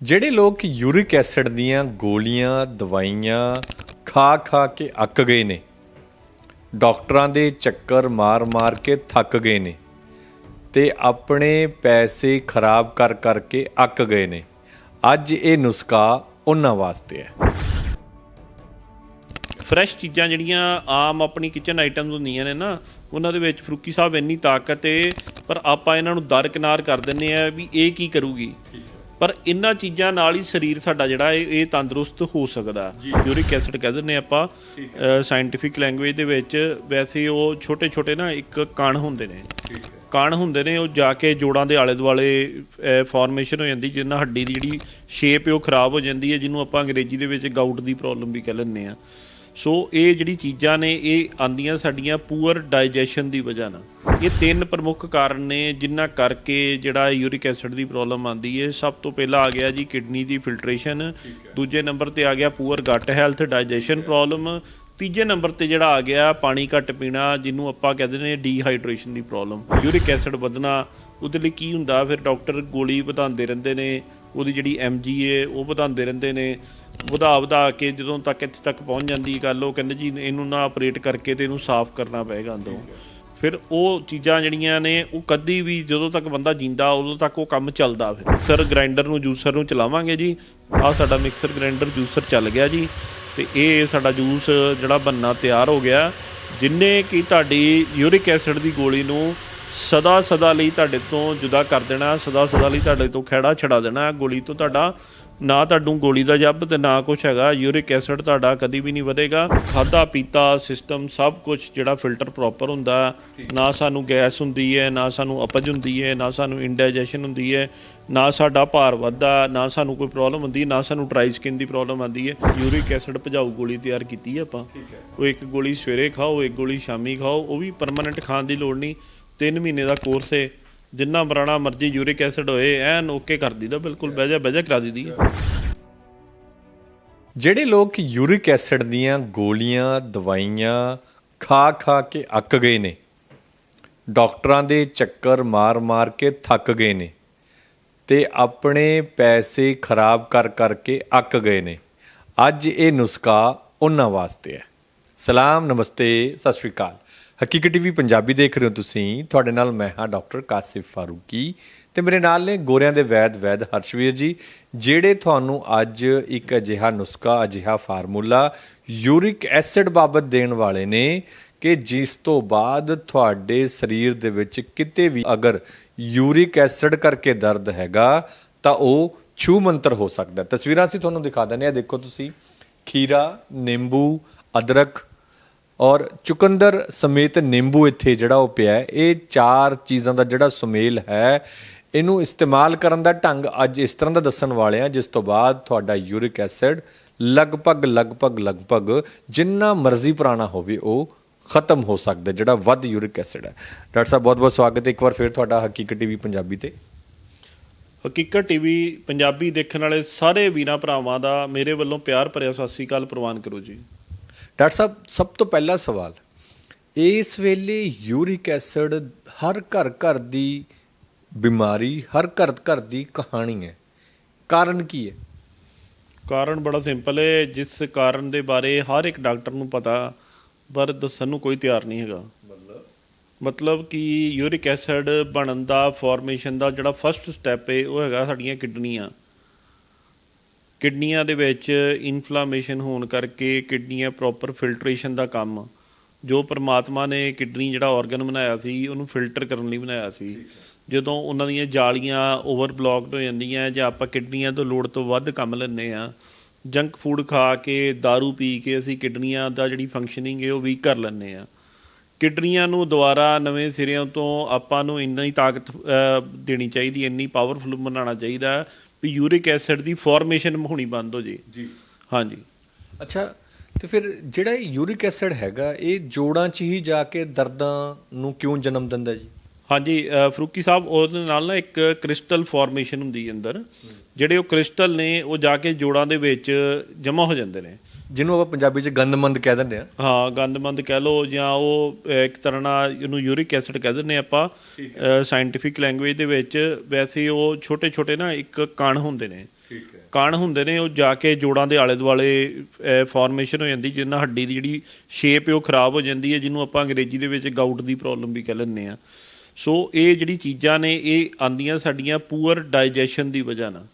ਜਿਹੜੇ ਲੋਕ uric acid ਦੀਆਂ ਗੋਲੀਆਂ, ਦਵਾਈਆਂ ਖਾ ਖਾ ਕੇ ਅੱਕ ਗਏ ਨੇ, ਡਾਕਟਰਾਂ ਦੇ ਚੱਕਰ ਮਾਰ-ਮਾਰ ਕੇ ਥੱਕ ਗਏ ਨੇ ਤੇ ਆਪਣੇ ਪੈਸੇ ਖਰਾਬ ਕਰ ਕਰਕੇ ਅੱਕ ਗਏ ਨੇ, ਅੱਜ ਇਹ ਨੁਸਖਾ ਉਹਨਾਂ ਵਾਸਤੇ ਹੈ। ਫਰੈਸ਼ ਚੀਜ਼ਾਂ ਜਿਹੜੀਆਂ ਆਮ ਆਪਣੀ ਕਿਚਨ ਆਈਟਮਸ ਹੁੰਦੀਆਂ ਨੇ ਨਾ, ਉਹਨਾਂ ਦੇ ਵਿੱਚ ਫਰੂਕੀ ਸਾਹਿਬ ਇੰਨੀ ਤਾਕਤ ਏ, ਪਰ ਆਪਾਂ ਇਹਨਾਂ ਨੂੰ ਦਰਕਿਨਾਰ ਕਰ ਦਿੰਨੇ ਆ ਵੀ ਇਹ ਕੀ ਕਰੂਗੀ। ਪਰ ਇਹਨਾਂ ਚੀਜ਼ਾਂ ਨਾਲ ਹੀ ਸਰੀਰ ਸਾਡਾ ਜਿਹੜਾ ਇਹ ਇਹ ਤੰਦਰੁਸਤ ਹੋ ਸਕਦਾ। ਯੂਰਿਕ ਐਸਿਡ ਕਹਿ ਦਿੰਦੇ ਆਪਾਂ ਸਾਇੰਟੀਫਿਕ ਲੈਂਗੁਏਜ ਦੇ ਵਿੱਚ ਵੈਸੇ ਉਹ ਛੋਟੇ ਛੋਟੇ ਨਾ ਇੱਕ ਕਣ ਹੁੰਦੇ ਨੇ। ਕਣ ਹੁੰਦੇ ਨੇ ਉਹ ਜਾ ਕੇ ਜੋੜਾਂ ਦੇ ਆਲੇ ਦੁਆਲੇ ਫਾਰਮੇਸ਼ਨ ਹੋ ਜਾਂਦੀ ਨਾਲ ਹੱਡੀ ਦੀ ਜਿਹੜੀ ਸ਼ੇਪ ਉਹ ਖਰਾਬ ਹੋ ਜਾਂਦੀ ਹੈ ਜਿਹਨੂੰ ਆਪਾਂ ਅੰਗਰੇਜ਼ੀ ਦੇ ਵਿੱਚ ਗਾਊਟ ਦੀ ਪ੍ਰੋਬਲਮ ਵੀ ਕਹਿ ਲੈਂਦੇ ਆ ਸੋ ਇਹ ਜਿਹੜੀ ਚੀਜ਼ਾਂ ਨੇ, ਇਹ ਆਂਦੀਆਂ ਸਾਡੀਆਂ ਪੂਅਰ ਡਾਈਜੈਸ਼ਨ ਦੀ ਵਜ੍ਹਾ ਨਾਲ। ਇਹ ਤਿੰਨ ਪ੍ਰਮੁੱਖ ਕਾਰਨ ਨੇ, ਜਿਨ੍ਹਾਂ ਕਰਕੇ ਜਿਹੜਾ ਯੂਰਿਕ ਐਸਿਡ ਦੀ ਪ੍ਰੋਬਲਮ ਆਂਦੀ ਹੈ ਸਭ ਤੋਂ ਪਹਿਲਾਂ ਆ ਗਿਆ ਜੀ ਕਿਡਨੀ ਦੀ ਫਿਲਟਰੇਸ਼ਨ। ਦੂਜੇ ਨੰਬਰ ਤੇ ਆ ਗਿਆ poor gut health digestion problem. ਤੀਜੇ ਨੰਬਰ ਤੇ ਜਿਹੜਾ ਆ ਗਿਆ ਪਾਣੀ ਘੱਟ ਪੀਣਾ, ਜਿਹਨੂੰ ਆਪਾਂ ਕਹਿੰਦੇ ਨੇ ਡੀਹਾਈਡਰੇਸ਼ਨ ਦੀ ਪ੍ਰੋਬਲਮ। ਯੂਰਿਕ ਐਸਿਡ ਵਧਣਾ, ਉਹਦੇ ਲਈ ਕੀ ਹੁੰਦਾ? ਫਿਰ ਡਾਕਟਰ ਗੋਲੀ ਵਧਾਉਂਦੇ ਰਹਿੰਦੇ ਨੇ, ਉਹਦੀ ਜਿਹੜੀ ਐਮਜੀ ਏ ਉਹ ਵਧਾਉਂਦੇ ਰਹਿੰਦੇ ਨੇ। ਵਧਾ ਵਧਾ ਕੇ ਜਦੋਂ ਤੱਕ ਇੱਥੇ ਤੱਕ ਪਹੁੰਚ ਜਾਂਦੀ ਗੱਲ ਉਹ ਕਹਿੰਦੇ ਜੀ ਇਹਨੂੰ ਨਾ ਆਪਰੇਟ ਕਰਕੇ ਤੇ ਇਹਨੂੰ ਸਾਫ਼ ਕਰਨਾ ਪਏਗਾ ਅੰਦਰੋਂ। ਫਿਰ ਉਹ ਚੀਜ਼ਾਂ ਜਿਹੜੀਆਂ ਨੇ ਉਹ ਕਦੀ ਵੀ ਜਦੋਂ ਤੱਕ ਬੰਦਾ ਜਿੰਦਾ ਉਦੋਂ ਤੱਕ ਉਹ ਕੰਮ ਚੱਲਦਾ ਫਿਰ। ਮਿਕਸਰ ਗ੍ਰਾਈਂਡਰ ਨੂੰ ਜੂਸਰ ਨੂੰ ਚਲਾਵਾਂਗੇ ਜੀ। ਆਹ ਸਾਡਾ ਮਿਕਸਰ ਗ੍ਰਾਈਂਡਰ ਜੂਸਰ ਚੱਲ ਗਿਆ ਜੀ। ਤੇ ਇਹ ਸਾਡਾ ਜੂਸ ਜਿਹੜਾ ਬੰਨਾ ਤਿਆਰ ਹੋ ਗਿਆ। ਜਿੰਨੇ ਕਿ ਤੁਹਾਡੀ ਯੂਰਿਕ ਐਸਿਡ ਦੀ ਗੋਲੀ ਨੂੰ ਸਦਾ ਸਦਾ ਲਈ ਤੁਹਾਡੇ ਤੋਂ ਜੁਦਾ ਕਰ ਦੇਣਾ ਸਦਾ ਸਦਾ ਲਈ ਤੁਹਾਡੇ ਤੋਂ ਖਹਿੜਾ ਛਡਾ ਦੇਣਾ ਗੋਲੀ ਤੋਂ ਤੁਹਾਡਾ ਨਾ ਤੁਹਾਨੂੰ ਗੋਲੀ ਦਾ ਜੱਬ ਤੇ ਨਾ ਕੁਝ ਹੈਗਾ ਯੂਰਿਕ ਐਸਿਡ ਤੁਹਾਡਾ ਕਦੀ ਵੀ ਨਹੀਂ ਵਧੇਗਾ। ਖਾਦਾ ਪੀਤਾ ਸਿਸਟਮ ਸਭ ਕੁਝ ਜਿਹੜਾ ਫਿਲਟਰ ਪ੍ਰੋਪਰ ਹੁੰਦਾ ਨਾ ਸਾਨੂੰ ਗੈਸ ਹੁੰਦੀ ਹੈ ਨਾ ਸਾਨੂੰ ਅਪਜ ਹੁੰਦੀ ਹੈ ਨਾ ਸਾਨੂੰ ਇੰਡਾਈਜੈਸ਼ਨ ਹੁੰਦੀ ਹੈ ਨਾ ਸਾਡਾ ਭਾਰ ਵੱਧਦਾ ਨਾ ਸਾਨੂੰ ਕੋਈ ਪ੍ਰੋਬਲਮ ਹੁੰਦੀ ਨਾ ਸਾਨੂੰ ਡਰਾਈ ਸਕਿਨ ਦੀ ਪ੍ਰੋਬਲਮ ਆਉਂਦੀ ਹੈ ਯੂਰਿਕ ਐਸਿਡ ਭਜਾਊ ਗੋਲੀ ਤਿਆਰ ਕੀਤੀ ਹੈ। ਆਪਾਂ ਉਹ ਇੱਕ ਗੋਲੀ ਸਵੇਰੇ ਖਾਓ ਇੱਕ ਗੋਲੀ ਸ਼ਾਮੀ ਖਾਓ ਉਹ ਵੀ ਪਰਮਾਨੈਂਟ ਖਾਣ ਦੀ ਲੋੜ ਨਹੀਂ। 3 ਮਹੀਨੇ ਦਾ ਕੋਰਸ ਹੈ ਜਿੰਨਾ ਬਰਾਣਾ ਮਰਜ਼ੀ ਯੂਰਿਕ ਐਸਿਡ ਹੋਏ ਐਨ ਓਕੇ ਕਰ ਦੀਦਾ ਬਿਲਕੁਲ ਬਹਿਜਾ ਬਹਿਜਾ ਕਰਾ ਦੀਦੀ ਹੈ ਜਿਹੜੇ ਲੋਕ ਯੂਰਿਕ ਐਸਿਡ ਦੀਆਂ ਗੋਲੀਆਂ ਦਵਾਈਆਂ ਖਾ ਖਾ ਕੇ ਅੱਕ ਗਏ ਨੇ ਡਾਕਟਰਾਂ ਦੇ ਚੱਕਰ ਮਾਰ-ਮਾਰ ਕੇ ਥੱਕ ਗਏ ਨੇ ਤੇ ਆਪਣੇ ਪੈਸੇ ਖਰਾਬ ਕਰ ਕਰਕੇ ਅੱਕ ਗਏ ਨੇ ਅੱਜ ਇਹ ਨੁਸਖਾ ਉਹਨਾਂ ਵਾਸਤੇ ਹੈ। ਸਲਾਮ ਨਮਸਤੇ ਸਤਿ ਸ਼੍ਰੀ ਅਕਾਲ। ਹਕੀਕਤ ਟੀਵੀ ਪੰਜਾਬੀ ਦੇਖ ਰਹੇ ਹੋ ਤੁਸੀਂ। ਤੁਹਾਡੇ ਨਾਲ ਮੈਂ ਹਾਂ ਡਾਕਟਰ ਕਾਸਿਫ ਫਾਰੂਕੀ ਤੇ ਮੇਰੇ ਨਾਲ ਨੇ ਗੋਰਿਆਂ ਦੇ ਵੈਦ ਵੈਦ ਹਰਸ਼ਵੀਰ ਜੀ, ਜਿਹੜੇ ਤੁਹਾਨੂੰ ਅੱਜ ਇੱਕ ਅਜਿਹਾ ਨੁਸਖਾ, ਅਜਿਹਾ ਫਾਰਮੂਲਾ ਯੂਰਿਕ ਐਸਿਡ ਬਾਬਤ ਦੇਣ ਵਾਲੇ ਨੇ ਕਿ ਜਿਸ ਤੋਂ ਬਾਅਦ ਤੁਹਾਡੇ ਸਰੀਰ ਦੇ ਵਿੱਚ ਕਿਤੇ ਵੀ ਅਗਰ ਯੂਰਿਕ ਐਸਿਡ ਕਰਕੇ ਦਰਦ ਹੈਗਾ, ਤਾਂ ਉਹ ਛੂ ਮੰਤਰ ਹੋ ਸਕਦਾ। ਤਸਵੀਰਾਂ ਅਸੀਂ ਤੁਹਾਨੂੰ ਦਿਖਾ ਦਿੰਦੇ ਆ ਦੇਖੋ ਤੁਸੀਂ, ਖੀਰਾ, ਨਿੰਬੂ, ਅਦਰਕ ਔਰ ਚੁਕੰਦਰ ਸਮੇਤ ਨਿੰਬੂ ਇੱਥੇ ਜਿਹੜਾ ਉਹ ਪਿਆ ਇਹ ਚਾਰ ਚੀਜ਼ਾਂ ਦਾ ਜਿਹੜਾ ਸੁਮੇਲ ਹੈ, ਇਹਨੂੰ ਇਸਤੇਮਾਲ ਕਰਨ ਦਾ ਢੰਗ ਅੱਜ ਇਸ ਤਰ੍ਹਾਂ ਦਾ ਦੱਸਣ ਵਾਲੇ ਆ ਜਿਸ ਤੋਂ ਬਾਅਦ ਤੁਹਾਡਾ ਯੂਰਿਕ ਐਸਿਡ ਲਗਭਗ ਲਗਭਗ ਲਗਭਗ ਜਿੰਨਾ ਮਰਜ਼ੀ ਪੁਰਾਣਾ ਹੋਵੇ, ਉਹ ਖਤਮ ਹੋ ਸਕਦਾ, ਜਿਹੜਾ ਵੱਧ ਯੂਰਿਕ ਐਸਿਡ ਹੈ। ਡਾਕਟਰ ਸਾਹਿਬ ਬਹੁਤ ਬਹੁਤ ਸਵਾਗਤ ਹੈ। ਇੱਕ ਵਾਰ ਫਿਰ ਤੁਹਾਡਾ ਹਕੀਕਤ ਟੀਵੀ ਪੰਜਾਬੀ ਤੇ। ਹਕੀਕਤ ਟੀਵੀ ਪੰਜਾਬੀ ਦੇਖਣ ਵਾਲੇ ਸਾਰੇ ਵੀਰਾਂ, ਭਰਾਵਾਂ ਦਾ ਮੇਰੇ ਵੱਲੋਂ ਪਿਆਰ ਭਰਿਆ ਸਤਿ ਸ੍ਰੀ ਅਕਾਲ ਪ੍ਰਵਾਨ ਕਰੋ ਜੀ। ਡਾਕਟਰ ਸਾਹਿਬ ਸਭ ਤੋਂ ਪਹਿਲਾ ਸਵਾਲ ਇਸ ਵੇਲੇ ਯੂਰਿਕ ਐਸਿਡ ਹਰ ਘਰ ਘਰ ਦੀ ਬਿਮਾਰੀ ਹਰ ਘਰ ਘਰ ਦੀ ਕਹਾਣੀ ਹੈ। ਕਾਰਨ ਕੀ ਹੈ? ਕਾਰਨ ਬੜਾ ਸਿੰਪਲ ਹੈ। ਜਿਸ ਕਾਰਨ ਦੇ ਬਾਰੇ ਹਰ ਇੱਕ ਡਾਕਟਰ ਨੂੰ ਪਤਾ ਪਰ ਦੱਸਣ ਨੂੰ ਕੋਈ ਤਿਆਰ ਨਹੀਂ ਹੈਗਾ। ਮਤਲਬ? ਕਿ ਯੂਰਿਕ ਐਸਿਡ ਬਣਨ ਦਾ ਫਾਰਮੇਸ਼ਨ ਦਾ ਜਿਹੜਾ ਫਰਸਟ ਸਟੈਪ ਹੈ ਉਹ ਹੈਗਾ ਸਾਡੀਆਂ ਕਿਡਨੀਆਂ। ਕਿਡਨੀਆਂ ਦੇ ਵਿੱਚ ਇਨਫਲਾਮੇਸ਼ਨ ਹੋਣ ਕਰਕੇ ਕਿਡਨੀਆਂ ਪ੍ਰੋਪਰ ਫਿਲਟਰੇਸ਼ਨ ਦਾ ਕੰਮ, ਜੋ ਪ੍ਰਮਾਤਮਾ ਨੇ ਕਿਡਨੀ ਜਿਹੜਾ ਆਰਗਨ ਬਣਾਇਆ ਸੀ, ਉਹਨੂੰ ਫਿਲਟਰ ਕਰਨ ਲਈ ਬਣਾਇਆ ਸੀ। ਜਦੋਂ ਉਹਨਾਂ ਦੀਆਂ ਜਾਲੀਆਂ ਓਵਰ ਬਲੌਕਡ ਹੋ ਜਾਂਦੀਆਂ, ਜਾਂ ਆਪਾਂ ਕਿਡਨੀਆਂ ਤੋਂ ਲੋੜ ਤੋਂ ਵੱਧ ਕੰਮ ਲੈਂਦੇ ਆ ਜੰਕ ਫੂਡ ਖਾ ਕੇ, दारू ਪੀ ਕੇ ਅਸੀਂ ਕਿਡਨੀਆਂ ਦਾ ਜਿਹੜੀ ਫੰਕਸ਼ਨਿੰਗ ਹੈ, ਉਹ ਵੀਕ ਕਰ ਲੈਂਦੇ ਆ ਕਿਡਨੀਆਂ ਨੂੰ ਦੁਬਾਰਾ ਨਵੇਂ ਸਿਰਿਆਂ ਤੋਂ ਆਪਾਂ ਨੂੰ ਇੰਨੀ ਤਾਕਤ ਦੇਣੀ ਚਾਹੀਦੀ, ਇੰਨੀ ਪਾਵਰਫੁਲ ਬਣਾਉਣਾ ਚਾਹੀਦਾ। ਵੀ ਯੂਰਿਕ ਐਸਿਡ ਦੀ ਫਾਰਮੇਸ਼ਨ ਹੋਣੀ ਬੰਦ ਹੋ ਜੇ। ਜੀ। ਹਾਂਜੀ। ਅੱਛਾ ਤੇ ਫਿਰ ਜਿਹੜਾ ਯੂਰਿਕ ਐਸਿਡ ਹੈਗਾ ਇਹ ਜੋੜਾਂ 'ਚ ਹੀ ਜਾ ਕੇ ਦਰਦਾਂ ਨੂੰ ਕਿਉਂ ਜਨਮ ਦਿੰਦਾ ਜੀ? ਹਾਂਜੀ ਫਰੂਕੀ ਸਾਹਿਬ ਉਹਦੇ ਨਾਲ ਨਾ ਇੱਕ ਕ੍ਰਿਸਟਲ ਫਾਰਮੇਸ਼ਨ ਹੁੰਦੀ ਅੰਦਰ। ਜਿਹੜੇ ਉਹ ਕ੍ਰਿਸਟਲ ਨੇ ਉਹ ਜਾ ਕੇ ਜੋੜਾਂ ਦੇ ਵਿੱਚ ਜਮ੍ਹਾਂ ਹੋ ਜਾਂਦੇ ਨੇ। ਜਿਹਨੂੰ ਆਪਾਂ ਪੰਜਾਬੀ 'ਚ ਗੰਦਮੰਦ ਕਹਿ ਦਿੰਦੇ ਆ। ਹਾਂ ਗੰਦਮੰਦ ਕਹਿ ਲਓ ਜਾਂ ਉਹ ਇੱਕ ਤਰ੍ਹਾਂ ਨਾਲ ਇਹਨੂੰ ਯੂਰਿਕ ਐਸਿਡ ਕਹਿ ਦਿੰਦੇ ਆਪਾਂ। ਸਾਇੰਟੀਫਿਕ ਲੈਂਗੁਏਜ ਦੇ ਵਿੱਚ ਵੈਸੇ ਉਹ ਛੋਟੇ ਛੋਟੇ ਨਾ ਇੱਕ ਕਣ ਹੁੰਦੇ ਨੇ। ਠੀਕ ਹੈ। ਕਣ ਹੁੰਦੇ ਨੇ ਉਹ ਜਾ ਕੇ ਜੋੜਾਂ ਦੇ ਆਲੇ ਦੁਆਲੇ ਫਾਰਮੇਸ਼ਨ ਹੋ ਜਾਂਦੀ ਨਾਲ ਹੱਡੀ ਦੀ ਜਿਹੜੀ ਸ਼ੇਪ ਉਹ ਖਰਾਬ ਹੋ ਜਾਂਦੀ ਹੈ ਜਿਹਨੂੰ ਆਪਾਂ ਅੰਗਰੇਜ਼ੀ ਦੇ ਵਿੱਚ ਗਾਊਟ ਦੀ ਪ੍ਰੋਬਲਮ ਵੀ ਕਹਿ ਲੈਂਦੇ ਆ। ਸੋ ਇਹ ਜਿਹੜੀ ਚੀਜ਼ਾਂ ਨੇ ਇਹ ਆਂਦੀਆਂ ਸਾਡੀਆਂ ਪੂਅਰ ਡਾਈਜੈਸ਼ਨ ਦੀ ਵਜ੍ਹਾ ਨਾਲ।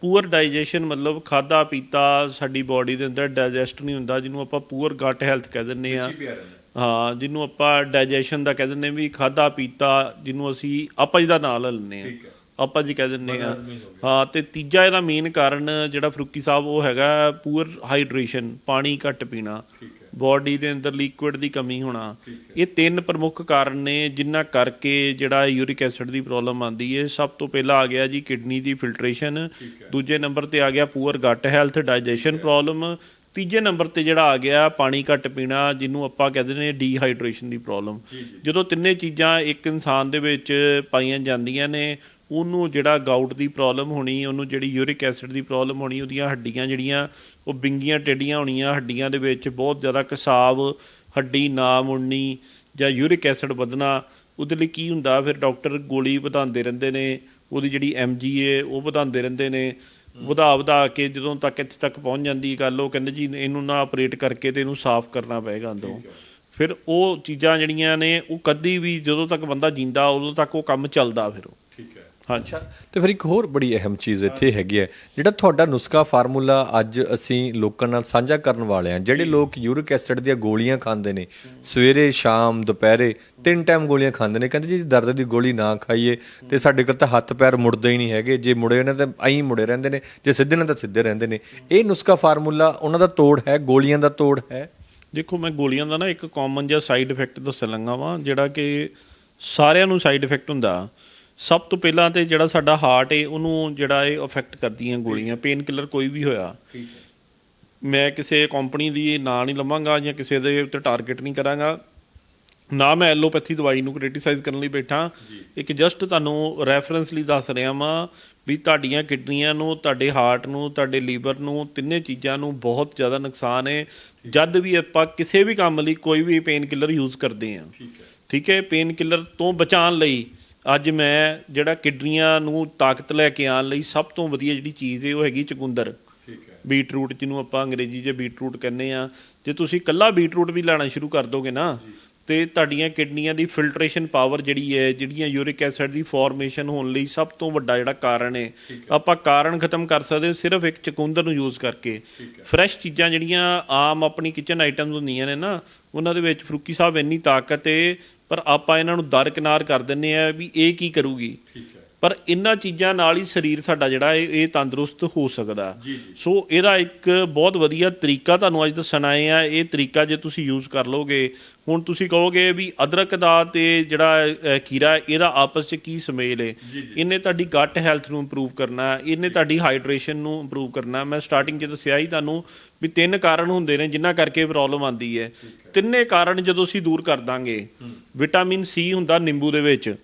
ਪੂਅਰ ਡਾਈਜੈਸ਼ਨ ਮਤਲਬ ਖਾਦਾ ਪੀਤਾ ਸਾਡੀ ਬਾਡੀ ਦੇ ਅੰਦਰ ਡਾਈਜੈਸਟ ਨਹੀਂ ਹੁੰਦਾ ਜਿਹਨੂੰ ਆਪਾਂ ਪੂਅਰ ਗਟ ਹੈਲਥ ਕਹਿ ਦਿੰਦੇ ਆ ਹਾਂ ਜਿਹਨੂੰ ਆਪਾਂ ਡਾਈਜੈਸ਼ਨ ਦਾ ਕਹਿ ਦਿੰਦੇ ਵੀ ਖਾਦਾ ਪੀਤਾ ਜਿਹਨੂੰ ਅਸੀਂ ਆਪਾਂ ਜਿਹਦਾ ਨਾਂ ਲੈ ਲੈਂਦੇ ਆ ਆਪਾਂ ਜੀ ਕਹਿ ਦਿੰਦੇ ਆ ਹਾਂ ਤੇ ਤੀਜਾ ਇਹਦਾ ਮੇਨ ਕਾਰਨ ਜਿਹੜਾ ਫਰੂਕੀ ਸਾਹਿਬ ਉਹ ਹੈਗਾ ਪੂਅਰ ਹਾਈਡਰੇਸ਼ਨ ਪਾਣੀ ਘੱਟ ਪੀਣਾ। ਬਾਡੀ ਦੇ ਅੰਦਰ ਲਿਕੁਇਡ ਦੀ ਕਮੀ ਹੋਣਾ ਇਹ ਤਿੰਨ ਪ੍ਰਮੁੱਖ ਕਾਰਨ ਨੇ ਜਿਨ੍ਹਾਂ ਕਰਕੇ ਜਿਹੜਾ ਯੂਰਿਕ ਐਸਿਡ ਦੀ ਪ੍ਰੋਬਲਮ ਆਂਦੀ ਹੈ। ਸਭ ਤੋਂ ਪਹਿਲਾਂ ਆ ਗਿਆ ਜੀ ਕਿਡਨੀ ਦੀ ਫਿਲਟਰੇਸ਼ਨ ਦੂਜੇ ਨੰਬਰ ਤੇ ਆ ਗਿਆ poor gut health digestion problem ਤੀਜੇ ਨੰਬਰ ਤੇ ਜਿਹੜਾ ਆ ਗਿਆ ਪਾਣੀ ਘੱਟ ਪੀਣਾ ਜਿਹਨੂੰ ਆਪਾਂ ਕਹਿੰਦੇ ਨੇ ਡੀਹਾਈਡਰੇਸ਼ਨ ਦੀ ਪ੍ਰੋਬਲਮ ਜਦੋਂ ਤਿੰਨੇ ਚੀਜ਼ਾਂ ਇੱਕ ਇਨਸਾਨ ਦੇ ਵਿੱਚ ਪਾਈਆਂ ਜਾਂਦੀਆਂ ਨੇ ਉਹਨੂੰ ਜਿਹੜਾ ਗਾਊਟ ਦੀ ਪ੍ਰੋਬਲਮ ਹੋਣੀ ਉਹਨੂੰ ਜਿਹੜੀ ਯੂਰਿਕ ਐਸਿਡ ਦੀ ਪ੍ਰੋਬਲਮ ਹੋਣੀ ਉਹਦੀਆਂ ਹੱਡੀਆਂ ਜਿਹੜੀਆਂ ਉਹ ਬਿੰਗੀਆਂ ਟੇਡੀਆਂ ਹੋਣੀਆਂ ਹੱਡੀਆਂ ਦੇ ਵਿੱਚ ਬਹੁਤ ਜ਼ਿਆਦਾ ਕਸਾਵ ਹੱਡੀ ਨਾ ਮੁੜਨੀ ਜਾਂ ਯੂਰਿਕ ਐਸਿਡ ਵਧਣਾ ਉਹਦੇ ਲਈ ਕੀ ਹੁੰਦਾ? ਫਿਰ ਡਾਕਟਰ ਗੋਲੀ ਵਧਾਉਂਦੇ ਰਹਿੰਦੇ ਨੇ ਉਹਦੀ ਜਿਹੜੀ ਐਮਜੀਏ ਉਹ ਵਧਾਉਂਦੇ ਰਹਿੰਦੇ ਨੇ। ਵਧਾ ਵਧਾ ਕੇ ਜਦੋਂ ਤੱਕ ਇੱਥੇ ਤੱਕ ਪਹੁੰਚ ਜਾਂਦੀ ਗੱਲ ਉਹ ਕਹਿੰਦੇ ਜੀ ਇਹਨੂੰ ਨਾ ਆਪਰੇਟ ਕਰਕੇ ਤੇ ਇਹਨੂੰ ਸਾਫ਼ ਕਰਨਾ ਪਏਗਾ ਅੰਦਰੋਂ। ਫਿਰ ਉਹ ਚੀਜ਼ਾਂ ਜਿਹੜੀਆਂ ਨੇ ਉਹ ਕਦੀ ਵੀ ਜਦੋਂ ਤੱਕ ਬੰਦਾ ਜਿੰਦਾ ਉਦੋਂ ਤੱਕ ਉਹ ਕੰਮ ਚੱਲਦਾ ਫਿਰ ਉਹ। ਠੀਕ ਹੈ ਹਾਂਜੀ। ਤੇ ਫਿਰ ਇੱਕ ਹੋਰ ਬੜੀ ਅਹਿਮ ਚੀਜ਼ ਇੱਥੇ ਹੈਗੀ ਹੈ, ਜਿਹੜਾ ਤੁਹਾਡਾ ਨੁਸਖਾ ਫਾਰਮੂਲਾ ਅੱਜ ਅਸੀਂ ਲੋਕਾਂ ਨਾਲ ਸਾਂਝਾ ਕਰਨ ਵਾਲੇ ਹਾਂ, ਜਿਹੜੇ ਲੋਕ ਯੂਰਿਕ ਐਸਿਡ ਦੀਆਂ ਗੋਲੀਆਂ ਖਾਂਦੇ ਨੇ, ਸਵੇਰੇ, ਸ਼ਾਮ, ਦੁਪਹਿਰੇ, ਤਿੰਨ ਟਾਈਮ ਗੋਲੀਆਂ ਖਾਂਦੇ ਨੇ, ਕਹਿੰਦੇ ਜੀ ਦਰਦ ਦੀ ਗੋਲੀ ਨਾ ਖਾਈਏ, ਤੇ ਸਾਡੇ ਕੋਲ ਤਾਂ ਹੱਥ ਪੈਰ ਮੁੜਦੇ ਹੀ ਨਹੀਂ ਹੈਗੇ, ਜੇ ਮੁੜੇ ਨੇ ਤਾਂ ਐਂ ਮੁੜੇ ਰਹਿੰਦੇ ਨੇ, ਜੇ ਸਿੱਧੇ ਨੇ ਤਾਂ ਸਿੱਧੇ ਰਹਿੰਦੇ ਨੇ। ਇਹ ਨੁਸਖਾ ਫਾਰਮੂਲਾ, ਉਹਨਾਂ ਦਾ ਤੋੜ ਹੈ, ਗੋਲੀਆਂ ਦਾ ਤੋੜ ਹੈ? ਦੇਖੋ, ਮੈਂ ਗੋਲੀਆਂ ਦਾ ਨਾ ਇੱਕ ਕਾਮਨ ਜਿਹਾ ਸਾਈਡ ਇਫੈਕਟ ਦੱਸਣ ਲੱਗਾ ਵਾਂ, ਜਿਹੜਾ ਕਿ ਸਾਰਿਆਂ ਨੂੰ ਸਾਈਡ ਇਫੈਕਟ ਹੁੰਦਾ। ਸਭ ਤੋਂ ਪਹਿਲਾਂ ਤੇ ਜਿਹੜਾ ਸਾਡਾ ਹਾਰਟ ਏ ਉਹਨੂੰ ਜਿਹੜਾ ਇਹ ਅਫੈਕਟ ਕਰਦੀਆਂ ਗੋਲੀਆਂ ਪੇਨ ਕਿਲਰ ਕੋਈ ਵੀ ਹੋਇਆ ਮੈਂ ਕਿਸੇ ਕੰਪਨੀ ਦੀ ਨਾਂ ਨਹੀਂ ਲਵਾਂਗਾ ਜਾਂ ਕਿਸੇ ਦੇ ਉੱਤੇ ਟਾਰਗੇਟ ਨਹੀਂ ਕਰਾਂਗਾ ਨਾ ਮੈਂ ਐਲੋਪੈਥੀ ਦਵਾਈ ਨੂੰ ਕ੍ਰਿਟਿਸਾਈਜ਼ ਕਰਨ ਲਈ ਬੈਠਾ। ਇੱਕ ਜਸਟ ਤੁਹਾਨੂੰ ਰੈਫਰੈਂਸ ਲਈ ਦੱਸ ਰਿਹਾ ਵਾਂ ਵੀ ਤੁਹਾਡੀਆਂ ਕਿਡਨੀਆਂ ਨੂੰ ਤੁਹਾਡੇ ਹਾਰਟ ਨੂੰ ਤੁਹਾਡੇ ਲੀਵਰ ਨੂੰ ਤਿੰਨੇ ਚੀਜ਼ਾਂ ਨੂੰ ਬਹੁਤ ਜ਼ਿਆਦਾ ਨੁਕਸਾਨ ਹੈ ਜਦ ਵੀ ਆਪਾਂ ਕਿਸੇ ਵੀ ਕੰਮ ਲਈ ਕੋਈ ਵੀ ਪੇਨ ਕਿਲਰ ਯੂਜ਼ ਕਰਦੇ ਹਾਂ। ਠੀਕ ਹੈ। ਪੇਨ ਕਿਲਰ ਤੋਂ ਬਚਾਉਣ ਲਈ ਅੱਜ ਮੈਂ ਜਿਹੜਾ ਕਿਡਨੀਆਂ ਨੂੰ ਤਾਕਤ ਲੈ ਕੇ ਆਉਣ ਲਈ ਸਭ ਤੋਂ ਵਧੀਆ ਜਿਹੜੀ ਚੀਜ਼ ਹੈ ਉਹ ਹੈਗੀ ਚਕੁੰਦਰ। ਠੀਕ ਹੈ। ਬੀਟਰੂਟ ਜਿਹਨੂੰ ਆਪਾਂ ਅੰਗਰੇਜ਼ੀ 'ਚ ਬੀਟਰੂਟ ਕਹਿੰਦੇ ਆ ਜੇ ਤੁਸੀਂ ਕੱਲਾ ਬੀਟਰੂਟ ਵੀ ਲੈਣਾ ਸ਼ੁਰੂ ਕਰ ਦੋਗੇ ਨਾ ਤੇ ਤੁਹਾਡੀਆਂ ਕਿਡਨੀਆਂ ਦੀ ਫਿਲਟਰੇਸ਼ਨ ਪਾਵਰ ਜਿਹੜੀ ਹੈ ਜਿਹੜੀਆਂ ਯੂਰਿਕ ਐਸਿਡ ਦੀ ਫਾਰਮੇਸ਼ਨ ਹੋਣ ਲਈ ਸਭ ਤੋਂ ਵੱਡਾ ਜਿਹੜਾ ਕਾਰਨ ਹੈ ਆਪਾਂ ਕਾਰਨ ਖਤਮ ਕਰ ਸਕਦੇ ਹਾਂ ਸਿਰਫ ਇੱਕ ਚਕੁੰਦਰ ਨੂੰ ਯੂਜ਼ ਕਰਕੇ। ਫਰੈਸ਼ ਚੀਜ਼ਾਂ ਜਿਹੜੀਆਂ ਆਮ ਆਪਣੀ ਕਿਚਨ ਆਈਟਮਸ ਹੁੰਦੀਆਂ ਨੇ ਨਾ ਉਹਨਾਂ ਦੇ ਵਿੱਚ ਫਰੂਕੀ ਸਾਹਿਬ ਇੰਨੀ ਤਾਕਤ ਹੈ ਪਰ ਆਪਾਂ ਇਹਨਾਂ ਨੂੰ ਦਰਕਿਨਾਰ ਕਰ ਦਿੰਨੇ ਆ ਵੀ ਇਹ ਕੀ ਕਰੂਗੀ। ਪਰ ਇਹਨਾਂ ਚੀਜ਼ਾਂ ਨਾਲ ਹੀ ਸਰੀਰ ਸਾਡਾ ਜਿਹੜਾ ਇਹ ਇਹ ਤੰਦਰੁਸਤ ਹੋ ਸਕਦਾ। ਸੋ ਇਹਦਾ ਇੱਕ ਬਹੁਤ ਵਧੀਆ ਤਰੀਕਾ ਤੁਹਾਨੂੰ ਅੱਜ ਦੱਸਣ ਆਏ ਆ। ਇਹ ਤਰੀਕਾ ਜੇ ਤੁਸੀਂ ਯੂਜ਼ ਕਰ ਲੋਗੇ ਹੁਣ ਤੁਸੀਂ ਕਹੋਗੇ ਵੀ ਅਦਰਕ ਦਾ ਤੇ ਜਿਹੜਾ ਹੈ, ਇਹਦਾ ਆਪਸ 'ਚ ਕੀ ਸਮੇਲ ਹੈ ਇਹਨੇ ਤੁਹਾਡੀ ਗੱਟ ਹੈਲਥ ਨੂੰ ਇੰਪਰੂਵ ਕਰਨਾ ਇਹਨੇ ਤੁਹਾਡੀ ਹਾਈਡਰੇਸ਼ਨ ਨੂੰ ਇੰਪਰੂਵ ਕਰਨਾ। ਮੈਂ ਸਟਾਰਟਿੰਗ 'ਚ ਦੱਸਿਆ ਹੀ ਤੁਹਾਨੂੰ ਵੀ ਤਿੰਨ ਕਾਰਨ ਹੁੰਦੇ ਨੇ ਜਿਨ੍ਹਾਂ ਕਰਕੇ ਪ੍ਰੋਬਲਮ ਆਉਂਦੀ ਹੈ। ਤਿੰਨੇ ਕਾਰਨ ਜਦੋਂ ਅਸੀਂ ਦੂਰ ਕਰ ਦਾਂਗੇ ਵਿਟਾਮਿਨ ਸੀ ਹੁੰਦਾ ਨਿੰਬੂ ਦੇ ਵਿੱਚ। ਹੈ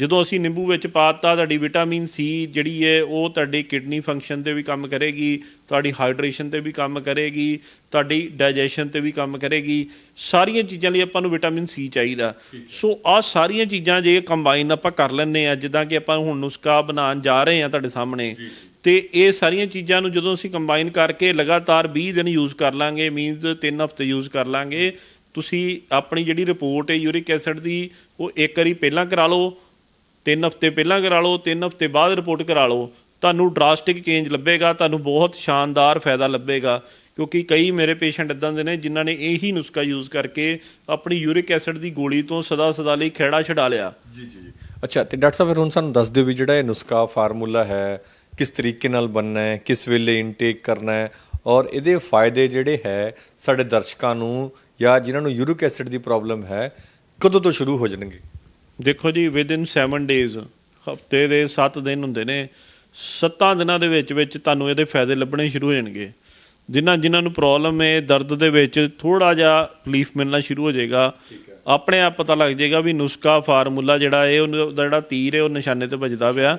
ਜਦੋਂ ਅਸੀਂ ਨਿੰਬੂ ਵਿੱਚ ਪਾਤਾ ਤੁਹਾਡੀ ਵਿਟਾਮਿਨ ਸੀ ਜਿਹੜੀ ਹੈ ਉਹ ਤੁਹਾਡੀ ਕਿਡਨੀ ਫੰਕਸ਼ਨ ਤੇ ਵੀ ਕੰਮ ਕਰੇਗੀ ਤੁਹਾਡੀ ਹਾਈਡਰੇਸ਼ਨ ਤੇ ਵੀ ਕੰਮ ਕਰੇਗੀ ਤੁਹਾਡੀ ਡਾਈਜੈਸ਼ਨ ਤੇ ਵੀ ਕੰਮ ਕਰੇਗੀ। ਸਾਰੀਆਂ ਚੀਜ਼ਾਂ ਲਈ ਆਪਾਂ ਨੂੰ ਵਿਟਾਮਿਨ ਸੀ ਚਾਹੀਦਾ। ਸੋ ਆਹ ਸਾਰੀਆਂ ਚੀਜ਼ਾਂ ਜੇ ਕੰਬਾਈਨ ਆਪਾਂ ਕਰ ਲੈਂਦੇ ਆ ਜਿੱਦਾਂ ਕਿ ਆਪਾਂ ਹੁਣ ਨੁਸਖਾ ਬਣਾਉਣ ਜਾ ਰਹੇ ਆ ਤੁਹਾਡੇ ਸਾਹਮਣੇ ਤੇ ਇਹ ਸਾਰੀਆਂ ਚੀਜ਼ਾਂ ਨੂੰ ਜਦੋਂ ਅਸੀਂ ਕੰਬਾਈਨ ਕਰਕੇ ਲਗਾਤਾਰ 20 ਦਿਨ ਯੂਜ਼ ਕਰ ਲਾਂਗੇ ਮੀਨਸ 3 ਹਫ਼ਤੇ ਯੂਜ਼ ਕਰ ਲਾਂਗੇ ਤੁਸੀਂ ਆਪਣੀ ਜਿਹੜੀ ਰਿਪੋਰਟ ਹੈ ਯੂਰਿਕ ਐਸਿਡ ਦੀ ਉਹ ਇੱਕ ਵਾਰੀ ਪਹਿਲਾਂ ਕਰਾ ਲਓ ਤਿੰਨ ਹਫ਼ਤੇ ਪਹਿਲਾਂ ਕਰਾ ਲਓ ਤਿੰਨ ਹਫ਼ਤੇ ਬਾਅਦ ਰਿਪੋਰਟ ਕਰਾ ਲਓ ਤੁਹਾਨੂੰ ਡਰਾਸਟਿਕ ਚੇਂਜ ਲੱਭੇਗਾ ਤੁਹਾਨੂੰ ਬਹੁਤ ਸ਼ਾਨਦਾਰ ਫਾਇਦਾ ਲੱਭੇਗਾ। ਕਿਉਂਕਿ ਕਈ ਮੇਰੇ ਪੇਸ਼ੈਂਟ ਇਦਾਂ ਦੇ ਨੇ ਜਿਨ੍ਹਾਂ ਨੇ ਇਹੀ ਨੁਸਖਾ ਯੂਜ਼ ਕਰਕੇ ਆਪਣੀ ਯੂਰਿਕ ਐਸਿਡ ਦੀ ਗੋਲੀ ਤੋਂ ਸਦਾ ਸਦਾ ਲਈ ਖਹਿੜਾ ਛਡਾ ਲਿਆ। ਜੀ ਜੀ ਜੀ। ਅੱਛਾ ਤੇ ਡਾਕਟਰ ਸਾਹਿਬ ਫਿਰ ਹੁਣ ਸਾਨੂੰ ਦੱਸ ਦਿਓ ਵੀ ਜਿਹੜਾ ਇਹ ਨੁਸਖਾ ਫਾਰਮੂਲਾ ਹੈ ਕਿਸ ਤਰੀਕੇ ਨਾਲ ਬਣਨਾ ਹੈ ਕਿਸ ਵੇਲੇ ਇਨਟੇਕ ਕਰਨਾ ਹੈ ਔਰ ਇਹਦੇ ਫਾਇਦੇ ਜਿਹੜੇ ਹੈ ਸਾਡੇ ਦਰਸ਼ਕਾਂ ਨੂੰ ਜਾਂ ਜਿਨ੍ਹਾਂ ਨੂੰ ਯੂਰਿਕ ਐਸਿਡ ਦੀ ਪ੍ਰੋਬਲਮ ਹੈ ਕਦੋਂ ਤੋਂ ਸ਼ੁਰੂ ਹੋ ਜਾਣਗੇ? ਦੇਖੋ ਜੀ ਵਿਦਿਨ 7 ਡੇਜ਼ ਹਫ਼ਤੇ ਦੇ 7 ਦਿਨ ਹੁੰਦੇ ਨੇ 7 ਦਿਨਾਂ ਦੇ ਵਿੱਚ ਵਿੱਚ ਤੁਹਾਨੂੰ ਇਹਦੇ ਫਾਇਦੇ ਲੱਭਣੇ ਸ਼ੁਰੂ ਹੋ ਜਾਣਗੇ। ਜਿਨ੍ਹਾਂ ਜਿਨ੍ਹਾਂ ਨੂੰ ਪ੍ਰੋਬਲਮ ਹੈ ਦਰਦ ਦੇ ਵਿੱਚ ਥੋੜਾ ਜਿਹਾ ਰਿਲੀਫ ਮਿਲਣਾ ਸ਼ੁਰੂ ਹੋ ਜਾਏਗਾ। ਆਪਣੇ ਆਪ ਪਤਾ ਲੱਗ ਜਾਏਗਾ ਵੀ ਨੁਸਖਾ ਫਾਰਮੂਲਾ ਜਿਹੜਾ ਹੈ ਉਹਦਾ ਜਿਹੜਾ ਤੀਰ ਹੈ ਉਹ ਨਿਸ਼ਾਨੇ ਤੇ ਵੱਜਦਾ ਪਿਆ।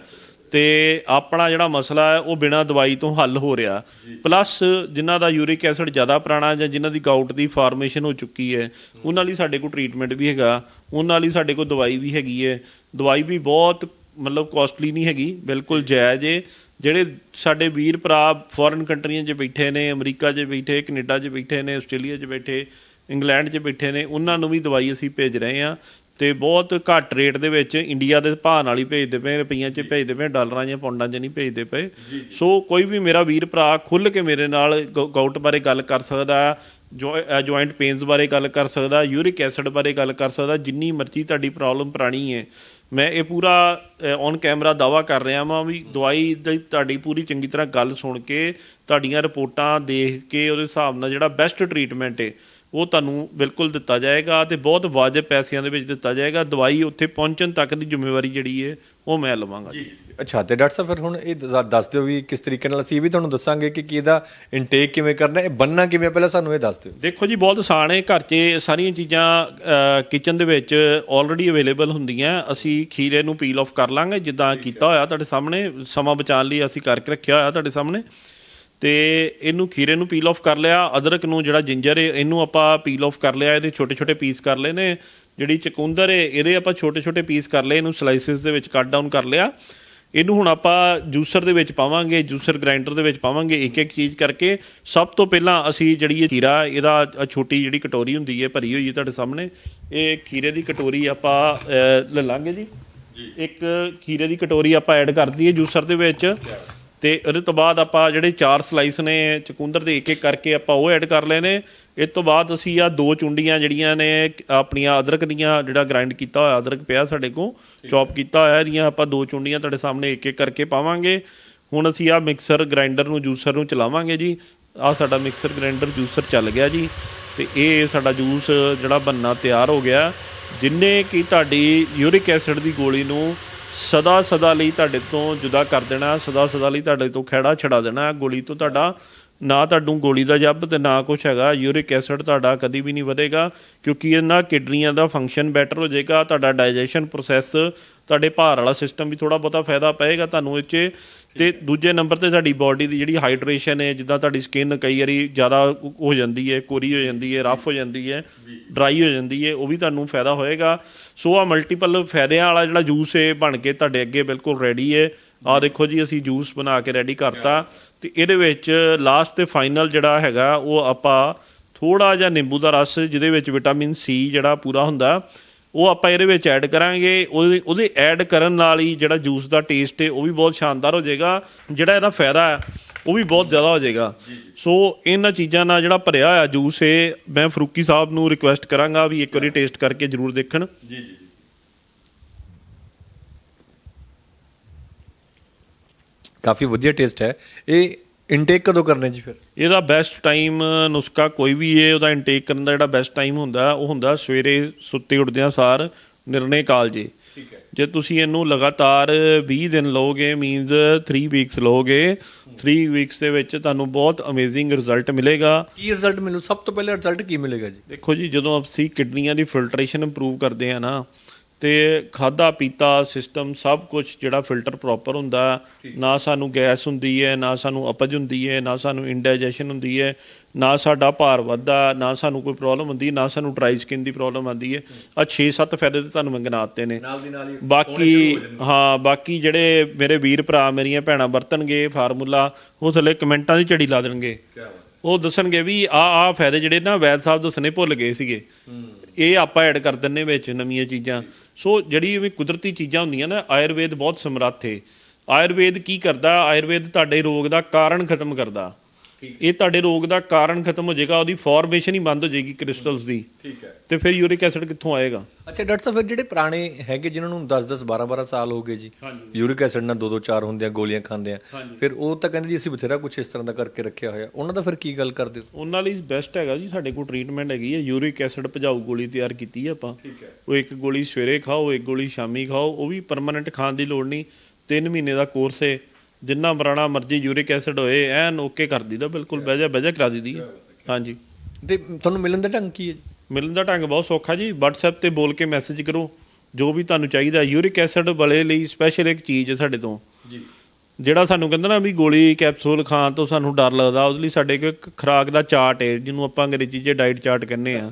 ਤੇ ਆਪਣਾ ਜਿਹੜਾ ਮਸਲਾ ਹੈ ਉਹ ਬਿਨਾਂ ਦਵਾਈ ਤੋਂ ਹੱਲ ਹੋ ਰਿਹਾ। ਪਲੱਸ ਜਿਨ੍ਹਾਂ ਦਾ ਯੂਰਿਕ ਐਸਿਡ ਜ਼ਿਆਦਾ ਪੁਰਾਣਾ ਜਾਂ ਜਿਨ੍ਹਾਂ ਦੀ ਗਾਊਟ ਦੀ ਫਾਰਮੇਸ਼ਨ ਹੋ ਚੁੱਕੀ ਹੈ ਉਹਨਾਂ ਲਈ ਸਾਡੇ ਕੋਲ ਟ੍ਰੀਟਮੈਂਟ ਵੀ ਹੈਗਾ ਉਹਨਾਂ ਲਈ ਸਾਡੇ ਕੋਲ ਦਵਾਈ ਵੀ ਹੈਗੀ ਹੈ। ਦਵਾਈ ਵੀ ਬਹੁਤ ਮਤਲਬ ਕਾਸਟਲੀ ਨਹੀਂ ਹੈਗੀ ਬਿਲਕੁਲ ਜਾਇਜ਼ ਹੈ ਜਿਹੜੇ ਸਾਡੇ ਵੀਰ ਭਰਾ ਫੋਰਨ ਕੰਟਰੀਆਂ 'ਚ ਬੈਠੇ ਨੇ ਅਮਰੀਕਾ 'ਚ ਬੈਠੇ ਕੈਨੇਡਾ 'ਚ ਬੈਠੇ ਨੇ ਆਸਟ੍ਰੇਲੀਆ 'ਚ ਬੈਠੇ ਇੰਗਲੈਂਡ 'ਚ ਬੈਠੇ ਨੇ ਉਹਨਾਂ ਨੂੰ ਵੀ ਦਵਾਈ ਅਸੀਂ ਭੇਜ ਰਹੇ ਹਾਂ। ਤੇ ਬਹੁਤ ਘੱਟ ਰੇਟ ਦੇ ਵਿੱਚ ਇੰਡੀਆ ਦੇ ਭਾਅ ਨਾਲ ਹੀ ਭੇਜਦੇ ਪਏ ਰੁਪਈਆਂ 'ਚ ਭੇਜਦੇ ਪਏ ਡਾਲਰਾਂ ਜਾਂ ਪੌਂਡਾਂ 'ਚ ਨਹੀਂ ਭੇਜਦੇ ਪਏ। ਸੋ ਕੋਈ ਵੀ ਮੇਰਾ ਵੀਰ ਭਰਾ ਖੁੱਲ ਕੇ ਮੇਰੇ ਨਾਲ ਗਾਊਟ ਬਾਰੇ ਗੱਲ ਕਰ ਸਕਦਾ ਜੁਆਇੰਟ ਪੇਨਸ ਬਾਰੇ ਗੱਲ ਕਰ ਸਕਦਾ ਯੂਰਿਕ ਐਸਿਡ ਬਾਰੇ ਗੱਲ ਕਰ ਸਕਦਾ ਜਿੰਨੀ ਮਰਜ਼ੀ ਤੁਹਾਡੀ ਪ੍ਰੋਬਲਮ ਪੁਰਾਣੀ ਹੈ। ਮੈਂ ਇਹ ਪੂਰਾ ਔਨ ਕੈਮਰਾ ਦਾਵਾ ਕਰ ਰਿਹਾ ਹਾਂ ਵੀ ਦਵਾਈ ਦੀ ਤੁਹਾਡੀ ਪੂਰੀ ਚੰਗੀ ਤਰ੍ਹਾਂ ਗੱਲ ਸੁਣ ਕੇ ਤੁਹਾਡੀਆਂ ਰਿਪੋਰਟਾਂ ਦੇਖ ਕੇ ਉਹਦੇ ਹਿਸਾਬ ਨਾਲ ਜਿਹੜਾ ਬੈਸਟ ਟ੍ਰੀਟਮੈਂਟ ਹੈ ਉਹ ਤੁਹਾਨੂੰ ਬਿਲਕੁਲ ਦਿੱਤਾ ਜਾਏਗਾ ਤੇ ਬਹੁਤ ਵਾਜਬ ਪੈਸਿਆਂ ਦੇ ਵਿੱਚ ਦਿੱਤਾ ਜਾਏਗਾ। ਦਵਾਈ ਉੱਥੇ ਪਹੁੰਚਣ ਤੱਕ ਦੀ ਜ਼ਿੰਮੇਵਾਰੀ ਜਿਹੜੀ ਹੈ ਉਹ ਮੈਂ ਲਵਾਂਗਾ। ਜੀ। ਅੱਛਾ ਤੇ ਡਾਕਟਰ ਸਾਹਿਬ ਫਿਰ ਹੁਣ ਇਹ ਦੱਸ ਦਿਓ ਵੀ ਕਿਸ ਤਰੀਕੇ ਨਾਲ ਅਸੀਂ ਇਹ ਵੀ ਤੁਹਾਨੂੰ ਦੱਸਾਂਗੇ ਕਿ ਕੀ ਇਹਦਾ ਇਨਟੇਕ ਕਿਵੇਂ ਕਰਨਾ ਹੈ ਇਹ ਬੰਨਣਾ ਕਿਵੇਂ ਪਹਿਲਾਂ ਸਾਨੂੰ ਇਹ ਦੱਸ ਦਿਓ। ਦੇਖੋ ਜੀ ਬਹੁਤ ਆਸਾਨ ਹੈ ਘਰ 'ਚ ਸਾਰੀਆਂ ਚੀਜ਼ਾਂ ਕਿਚਨ ਦੇ ਵਿੱਚ ਆਲਰੇਡੀ ਅਵੇਲੇਬਲ ਹੁੰਦੀਆਂ। ਅਸੀਂ ਖੀਰੇ ਨੂੰ ਪੀਲ ਆਫ ਕਰ ਲਾਂਗੇ ਜਿੱਦਾਂ ਕੀਤਾ ਹੋਇਆ ਤੁਹਾਡੇ ਸਾਹਮਣੇ ਸਮਾਂ ਬਚਾਉਣ ਲਈ ਅਸੀਂ ਕਰਕੇ ਰੱਖਿਆ ਹੋਇਆ ਤੁਹਾਡੇ ਸਾਹਮਣੇ। ਤੇ ਇਹਨੂੰ ਖੀਰੇ ਨੂੰ ਪੀਲ ਆਫ ਕਰ ਲਿਆ ਅਦਰਕ ਨੂੰ ਜਿਹੜਾ ਜਿੰਜਰ ਹੈ ਇਹਨੂੰ ਆਪਾਂ ਪੀਲ ਆਫ ਕਰ ਲਿਆ ਇਹਦੇ ਛੋਟੇ ਛੋਟੇ ਪੀਸ ਕਰ ਲਏ ਨੇ। ਜਿਹੜੀ ਚਕੁੰਦਰ ਹੈ ਇਹਦੇ ਆਪਾਂ ਛੋਟੇ ਛੋਟੇ ਪੀਸ ਕਰ ਲਏ ਇਹਨੂੰ ਸਲਾਈਸਿਸ ਦੇ ਵਿੱਚ ਕੱਟ ਡਾਊਨ ਕਰ ਲਿਆ। ਇਹਨੂੰ ਹੁਣ ਆਪਾਂ ਜੂਸਰ ਦੇ ਵਿੱਚ ਪਾਵਾਂਗੇ ਜੂਸਰ ਗ੍ਰਾਈਂਡਰ ਦੇ ਵਿੱਚ ਪਾਵਾਂਗੇ ਇੱਕ ਇੱਕ ਚੀਜ਼ ਕਰਕੇ। ਸਭ ਤੋਂ ਪਹਿਲਾਂ ਅਸੀਂ ਜਿਹੜੀ ਇਹ ਖੀਰਾ ਇਹਦਾ ਛੋਟੀ ਜਿਹੜੀ ਕਟੋਰੀ ਹੁੰਦੀ ਹੈ ਭਰੀ ਹੋਈ ਹੈ ਤੁਹਾਡੇ ਸਾਹਮਣੇ ਇਹ ਖੀਰੇ ਦੀ ਕਟੋਰੀ ਆਪਾਂ ਲੈ ਲਾਂਗੇ ਜੀ। ਇੱਕ ਖੀਰੇ ਦੀ ਕਟੋਰੀ ਆਪਾਂ ਐਡ ਕਰ ਦਈਏ ਜੂਸਰ ਦੇ ਵਿੱਚ। ਤੇ ਉਹਦੇ ਤੋਂ ਬਾਅਦ ਆਪਾਂ ਜਿਹੜੇ ਚਾਰ ਸਲਾਈਸ ਨੇ ਚਕੁੰਦਰ ਦੇ ਇੱਕ ਇੱਕ ਕਰਕੇ ਆਪਾਂ ਉਹ ਐਡ ਕਰ ਲਏ ਨੇ। ਇਸ ਤੋਂ ਬਾਅਦ ਅਸੀਂ ਆ ਦੋ ਚੁੰਡੀਆਂ ਜਿਹੜੀਆਂ ਨੇ, ਆਪਣੀਆਂ ਅਦਰਕ ਦੀਆਂ ਜਿਹੜਾ ਗ੍ਰਾਈਂਡ ਕੀਤਾ ਹੋਇਆ, ਅਦਰਕ ਪਿਆ ਸਾਡੇ ਕੋਲ ਚੌਪ ਕੀਤਾ ਹੋਇਆ, ਇਹਦੀਆਂ ਆਪਾਂ ਦੋ ਚੁੰਡੀਆਂ ਤੁਹਾਡੇ ਸਾਹਮਣੇ ਇੱਕ ਇੱਕ ਕਰਕੇ ਪਾਵਾਂਗੇ। ਹੁਣ ਅਸੀਂ ਆ ਮਿਕਸਰ ਗ੍ਰਾਈਂਡਰ ਨੂੰ ਜੂਸਰ ਨੂੰ ਚਲਾਵਾਂਗੇ ਜੀ। ਆ ਸਾਡਾ ਮਿਕਸਰ ਗ੍ਰਾਈਂਡਰ ਜੂਸਰ ਚੱਲ ਗਿਆ ਜੀ। ਤੇ ਇਹ ਸਾਡਾ ਜੂਸ ਜਿਹੜਾ ਬੰਨਾ ਤਿਆਰ ਹੋ ਗਿਆ। ਜਿੰਨੇ ਕਿ ਤੁਹਾਡੀ ਯੂਰਿਕ ਐਸਿਡ ਦੀ ਗੋਲੀ ਨੂੰ ਸਦਾ ਸਦਾ ਲਈ ਤੁਹਾਡੇ ਤੋਂ ਜੁਦਾ ਕਰ ਦੇਣਾ, ਸਦਾ ਸਦਾ ਲਈ ਤੁਹਾਡੇ ਤੋਂ ਖਹਿੜਾ ਛਡਾ ਦੇਣਾ, ਗੋਲੀ ਤੋਂ ਤੁਹਾਡਾ ਨਾ ਤੁਹਾਨੂੰ ਗੋਲੀ ਦਾ ਜੱਬ ਤੇ ਨਾ ਕੁਛ ਹੈਗਾ, ਯੂਰਿਕ ਐਸਿਡ ਤੁਹਾਡਾ ਕਦੀ ਵੀ ਨਹੀਂ ਵਧੇਗਾ, ਕਿਉਂਕਿ ਇਹਨਾਂ ਕਿਡਨੀਆਂ ਦਾ ਫੰਕਸ਼ਨ ਬੈਟਰ ਹੋ ਜਾਏਗਾ, ਤੁਹਾਡਾ ਡਾਈਜੈਸ਼ਨ ਪ੍ਰੋਸੈਸ ਤੁਹਾਡੇ ਭਾਰ ਵਾਲਾ ਸਿਸਟਮ ਵੀ ਥੋੜਾ ਬਹੁਤਾ ਫਾਇਦਾ ਪਏਗਾ ਤੁਹਾਨੂੰ ਇਹ 'ਚ। ਤੇ ਦੂਜੇ ਨੰਬਰ ਤੇ ਤੁਹਾਡੀ ਬਾਡੀ ਦੀ ਜਿਹੜੀ ਹਾਈਡਰੇਸ਼ਨ ਹੈ ਜਿੱਦਾਂ ਤੁਹਾਡੀ ਸਕਿਨ ਕਈ ਵਾਰੀ ਜ਼ਿਆਦਾ ਹੋ ਜਾਂਦੀ ਹੈ ਕੋਰੀ ਹੋ ਜਾਂਦੀ ਹੈ ਰਫ ਹੋ ਜਾਂਦੀ ਹੈ ਡਰਾਈ ਹੋ ਜਾਂਦੀ ਹੈ ਉਹ ਵੀ ਤੁਹਾਨੂੰ ਫਾਇਦਾ ਹੋਏਗਾ। ਸੋ ਆ ਮਲਟੀਪਲ ਫਾਇਦਿਆਂ ਵਾਲਾ ਜਿਹੜਾ ਜੂਸ ਹੈ ਬਣ ਕੇ ਤੁਹਾਡੇ ਅੱਗੇ ਬਿਲਕੁਲ ਰੈਡੀ ਹੈ। ਆ ਦੇਖੋ ਜੀ ਅਸੀਂ ਜੂਸ ਬਣਾ ਕੇ ਰੈਡੀ ਕਰਤਾ। ਤੇ ਇਹਦੇ ਵਿੱਚ ਲਾਸਟ ਤੇ ਫਾਈਨਲ ਜਿਹੜਾ ਹੈਗਾ ਉਹ ਆਪਾਂ ਥੋੜਾ ਜਿਹਾ ਨਿੰਬੂ ਦਾ ਰਸ ਜਿਹਦੇ ਵਿੱਚ ਵਿਟਾਮਿਨ ਸੀ ਜਿਹੜਾ ਪੂਰਾ ਹੁੰਦਾ ਉਹ ਆਪਾਂ ਇਹਦੇ ਵਿੱਚ ਐਡ ਕਰਾਂਗੇ। ਉਹਦੇ ਉਹਦੇ ਐਡ ਕਰਨ ਨਾਲ ਹੀ ਜਿਹੜਾ ਜੂਸ ਦਾ ਟੇਸਟ ਹੈ ਉਹ ਵੀ ਬਹੁਤ ਸ਼ਾਨਦਾਰ ਹੋ ਜਾਏਗਾ। ਜਿਹੜਾ ਇਹਦਾ ਫਾਇਦਾ ਹੈ ਉਹ ਵੀ ਬਹੁਤ ਜ਼ਿਆਦਾ ਹੋ ਜਾਏਗਾ। ਸੋ ਇਹਨਾਂ ਚੀਜ਼ਾਂ ਨਾਲ ਜਿਹੜਾ ਭਰਿਆ ਹੋਇਆ ਜੂਸ ਹੈ ਮੈਂ ਫਰੂਕੀ ਸਾਹਿਬ ਨੂੰ ਰਿਕੁਐਸਟ ਕਰਾਂਗਾ ਵੀ ਇੱਕ ਵਾਰੀ ਟੇਸਟ ਕਰਕੇ ਜਰੂਰ ਦੇਖਣ। ਜੀ ਜੀ ਕਾਫੀ ਵਧੀਆ ਟੇਸਟ ਹੈ। ਇਹ ਇਨਟੇਕ ਕਦੋਂ ਕਰਨੇ ਜੀ ਫਿਰ? ਇਹਦਾ ਬੈਸਟ ਟਾਈਮ ਨੁਸਖਾ ਕੋਈ ਵੀ ਹੈ ਉਹਦਾ ਇਨਟੇਕ ਕਰਨ ਦਾ ਜਿਹੜਾ ਬੈਸਟ ਟਾਈਮ ਹੁੰਦਾ ਉਹ ਹੁੰਦਾ ਸਵੇਰੇ ਸੁੱਤੇ ਉੱਠਦਿਆਂ ਸਾਰ ਨਿਰਣੇ ਕਾਲ ਜੀ। ਠੀਕ ਹੈ। ਜੇ ਤੁਸੀਂ ਇਹਨੂੰ ਲਗਾਤਾਰ 20 ਦਿਨ ਲਓਗੇ ਮੀਨਸ 3 ਵੀਕਸ ਲਓਗੇ 3 ਵੀਕਸ ਦੇ ਵਿੱਚ ਤੁਹਾਨੂੰ ਬਹੁਤ ਅਮੇਜ਼ਿੰਗ ਰਿਜ਼ਲਟ ਮਿਲੇਗਾ। ਕੀ ਰਿਜ਼ਲਟ ਮਿਲੂ ਸਭ ਤੋਂ ਪਹਿਲੇ ਰਿਜ਼ਲਟ ਕੀ ਮਿਲੇਗਾ ਜੀ? ਦੇਖੋ ਜੀ ਜਦੋਂ ਅਸੀਂ ਕਿਡਨੀਆਂ ਦੀ ਫਿਲਟਰੇਸ਼ਨ ਇੰਪਰੂਵ ਕਰਦੇ ਆ ਨਾ ਤੇ ਖਾਦਾ ਪੀਤਾ ਸਿਸਟਮ ਸਭ ਕੁਝ ਜਿਹੜਾ ਫਿਲਟਰ ਪ੍ਰੋਪਰ ਹੁੰਦਾ ਨਾ ਸਾਨੂੰ ਗੈਸ ਹੁੰਦੀ ਹੈ ਨਾ ਸਾਨੂੰ ਅਪਜ ਹੁੰਦੀ ਹੈ ਨਾ ਸਾਨੂੰ ਇੰਡਾਈਜੈਸ਼ਨ ਹੁੰਦੀ ਹੈ ਨਾ ਸਾਡਾ ਭਾਰ ਵੱਧਦਾ ਨਾ ਸਾਨੂੰ ਕੋਈ ਪ੍ਰੋਬਲਮ ਹੁੰਦੀ ਨਾ ਸਾਨੂੰ ਡਰਾਈ ਸਕਿਨ ਦੀ ਪ੍ਰੋਬਲਮ ਆਉਂਦੀ ਹੈ ਆ 6-7 ਫਾਇਦੇ ਤੇ ਤੁਹਾਨੂੰ ਮੈਂ ਗਿਣਾਤੇ ਨੇ। ਬਾਕੀ ਹਾਂ ਬਾਕੀ ਜਿਹੜੇ ਮੇਰੇ ਵੀਰ ਭਰਾ ਮੇਰੀਆਂ ਭੈਣਾਂ ਵਰਤਣਗੇ ਫਾਰਮੂਲਾ ਉਹ ਥੱਲੇ ਕਮੈਂਟਾਂ ਦੀ ਝੜੀ ਲਾ ਦੇਣਗੇ। ਉਹ ਦੱਸਣਗੇ ਵੀ ਆ ਆ ਫਾਇਦੇ ਜਿਹੜੇ ਨਾ ਵੈਦ ਸਾਹਿਬ ਦੱਸਣੇ ਭੁੱਲ ਗਏ ਸੀਗੇ। ਇਹ ਆਪਾਂ ਐਡ ਕਰ ਦਿੰਨੇ ਵਿੱਚ ਨਵੀਆਂ ਚੀਜ਼ਾਂ। ਸੋ ਜਿਹੜੀ ਵੀ ਕੁਦਰਤੀ ਚੀਜ਼ਾਂ ਹੁੰਦੀਆਂ ਨਾ, ਆਯੁਰਵੇਦ ਬਹੁਤ ਸਮਰੱਥ ਹੈ ਆਯੁਰਵੇਦ ਕੀ ਕਰਦਾ? ਆਯੁਰਵੇਦ ਤੁਹਾਡੇ ਰੋਗ ਦਾ ਕਾਰਨ ਖਤਮ ਕਰਦਾ। ਇਹ ਤੁਹਾਡੇ ਰੋਗ ਦਾ ਕਾਰਨ ਖਤਮ ਹੋ ਜਾਏਗਾ ਉਹਦੀ ਫਾਰਮੇਸ਼ਨ ਹੀ ਬੰਦ ਹੋ ਜਾਏਗੀ ਕ੍ਰਿਸਟਲਸ ਦੀ। ਠੀਕ ਹੈ। ਤੇ ਫਿਰ ਯੂਰਿਕ ਐਸਿਡ ਕਿੱਥੋਂ ਆਏਗਾ? ਅੱਛਾ ਡਾਕਟਰ ਸਾਹਿਬ ਫਿਰ ਜਿਹੜੇ ਪੁਰਾਣੇ ਹੈਗੇ ਜਿਨ੍ਹਾਂ ਨੂੰ 10 10 12 12 ਸਾਲ ਹੋ ਗਏ ਜੀ ਯੂਰਿਕ ਐਸਿਡ ਨਾਲ ਦੋ ਦੋ ਚਾਰ ਹੁੰਦੇ ਆ ਗੋਲੀਆਂ ਖਾਂਦੇ ਆ ਫਿਰ ਉਹ ਤਾਂ ਕਹਿੰਦੇ ਜੀ ਅਸੀਂ ਬਥੇਰਾ ਕੁਝ ਇਸ ਤਰ੍ਹਾਂ ਦਾ ਕਰਕੇ ਰੱਖਿਆ ਹੋਇਆ। ਉਹਨਾਂ ਦਾ ਫਿਰ ਕੀ ਗੱਲ ਕਰਦੇ ਹੋ? ਉਹਨਾਂ ਲਈ ਬੈਸਟ ਹੈਗਾ ਜੀ ਸਾਡੇ ਕੋਲ ਟ੍ਰੀਟਮੈਂਟ ਹੈਗੀ ਹੈ। ਯੂਰਿਕ ਐਸਿਡ ਭਜਾਊ ਗੋਲੀ ਤਿਆਰ ਕੀਤੀ ਹੈ ਆਪਾਂ। ਉਹ ਇੱਕ ਗੋਲੀ ਸਵੇਰੇ ਖਾਓ ਇੱਕ ਗੋਲੀ ਸ਼ਾਮੀ ਖਾਓ ਉਹ ਵੀ ਪਰਮਨੈਂਟ ਖਾਣ ਦੀ ਲੋੜ ਨਹੀਂ। 3 ਮਹੀਨੇ ਦਾ ਕੋਰਸ ਹੈ। ਜਿੰਨਾ ਮਰਾਣਾ ਮਰਜ਼ੀ ਯੂਰਿਕ ਐਸਿਡ ਹੋਏ ਐਨ ਓਕੇ ਕਰ ਦੀਦਾ ਬਿਲਕੁਲ ਬਹਿਜਾ ਬਹਿਜਾ ਕਰਾ ਦੀਦੀ ਹੈ। ਹਾਂਜੀ। ਤੇ ਤੁਹਾਨੂੰ ਮਿਲਣ ਦਾ ਢੰਗ ਕੀ ਹੈ? ਜੀ ਮਿਲਣ ਦਾ ਢੰਗ ਬਹੁਤ ਸੌਖਾ ਜੀ WhatsApp ਤੇ ਬੋਲ ਕੇ ਮੈਸੇਜ ਕਰੋ ਜੋ ਵੀ ਤੁਹਾਨੂੰ ਚਾਹੀਦਾ। ਯੂਰਿਕ ਐਸਿਡ ਵਾਲੇ ਲਈ ਸਪੈਸ਼ਲ ਇੱਕ ਚੀਜ਼ ਹੈ ਸਾਡੇ ਤੋਂ। ਜੀ। ਜਿਹੜਾ ਸਾਨੂੰ ਕਹਿੰਦਾ ਨਾ ਵੀ ਗੋਲੀ ਕੈਪਸੂਲ ਖਾਣ ਤੋਂ ਸਾਨੂੰ ਡਰ ਲੱਗਦਾ ਉਹਦੇ ਲਈ ਸਾਡੇ ਕੋਲ ਇੱਕ ਖੁਰਾਕ ਦਾ ਚਾਰਟ ਹੈ ਜਿਹਨੂੰ ਆਪਾਂ ਅੰਗਰੇਜ਼ੀ 'ਚ ਡਾਈਟ ਚਾਰਟ ਕਹਿੰਦੇ ਆ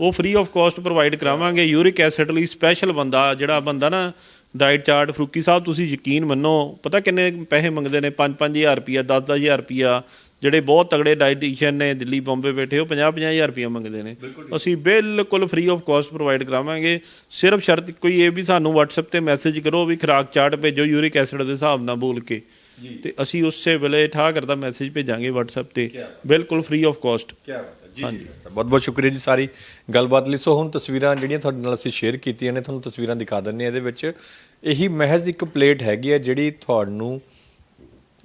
ਉਹ ਫ੍ਰੀ ਆਫ ਕਾਸਟ ਪ੍ਰੋਵਾਈਡ ਕਰਾਵਾਂਗੇ। ਯੂਰਿਕ ਐਸਿਡ ਲਈ ਸਪੈਸ਼ਲ ਬੰਦਾ ਜਿਹੜਾ ਬੰਦਾ ਨਾ ਡਾਈਟ ਚਾਰਟ ਫਰੂਕੀ ਸਾਹਿਬ ਤੁਸੀਂ ਯਕੀਨ ਮੰਨੋ ਪਤਾ ਕਿੰਨੇ ਪੈਸੇ ਮੰਗਦੇ ਨੇ? 5-5000 ਰੁਪਿਆ 10-10000 ਰੁਪਿਆ ਜਿਹੜੇ ਬਹੁਤ ਤਗੜੇ ਡਾਈਟੀਸ਼ੀਅਨ ਨੇ ਦਿੱਲੀ ਬੰਬੇ ਬੈਠੇ ਉਹ 50-50000 ਰੁਪਿਆ ਮੰਗਦੇ ਨੇ। ਅਸੀਂ ਬਿਲਕੁਲ ਫ੍ਰੀ ਆਫ ਕਾਸਟ ਪ੍ਰੋਵਾਈਡ ਕਰਾਵਾਂਗੇ। ਸਿਰਫ ਸ਼ਰਤ ਕੋਈ ਇਹ ਵੀ ਸਾਨੂੰ WhatsApp ਤੇ ਮੈਸੇਜ ਕਰੋ ਵੀ ਖੁਰਾਕ ਚਾਰਟ ਭੇਜੋ ਯੂਰਿਕ ਐਸਿਡ ਦੇ ਹਿਸਾਬ ਨਾਲ ਬੋਲ ਕੇ। ਤੇ ਅਸੀਂ ਉਸੇ ਵੇਲੇ ਠਾ ਕਰਦਾ ਮੈਸੇਜ ਭੇਜਾਂਗੇ WhatsApp ਤੇ। ਬਿਲਕੁਲ ਫ੍ਰੀ ਆਫ ਕਾਸਟ ਕੀ ਬਾਤ ਹਾਂਜੀ ਬਹੁਤ ਬਹੁਤ ਸ਼ੁਕਰੀਆ ਜੀ ਸਾਰੀ ਗੱਲਬਾਤ ਲਈ। ਸੋ ਹੁਣ ਤਸਵੀਰਾਂ ਜਿਹੜੀਆਂ ਤੁਹਾਡੇ ਨਾਲ ਅਸੀਂ ਸ਼ੇਅਰ ਕੀਤੀਆਂ ਨੇ, ਤੁਹਾਨੂੰ ਤਸਵੀਰਾਂ ਦਿਖਾ ਦਿੰਨੇ ਆ ਇਹਦੇ ਵਿੱਚ ਇਹੀ ਮਹਿਜ਼ ਇੱਕ ਪਲੇਟ ਹੈਗੀ ਹੈ ਜਿਹੜੀ ਤੁਹਾਨੂੰ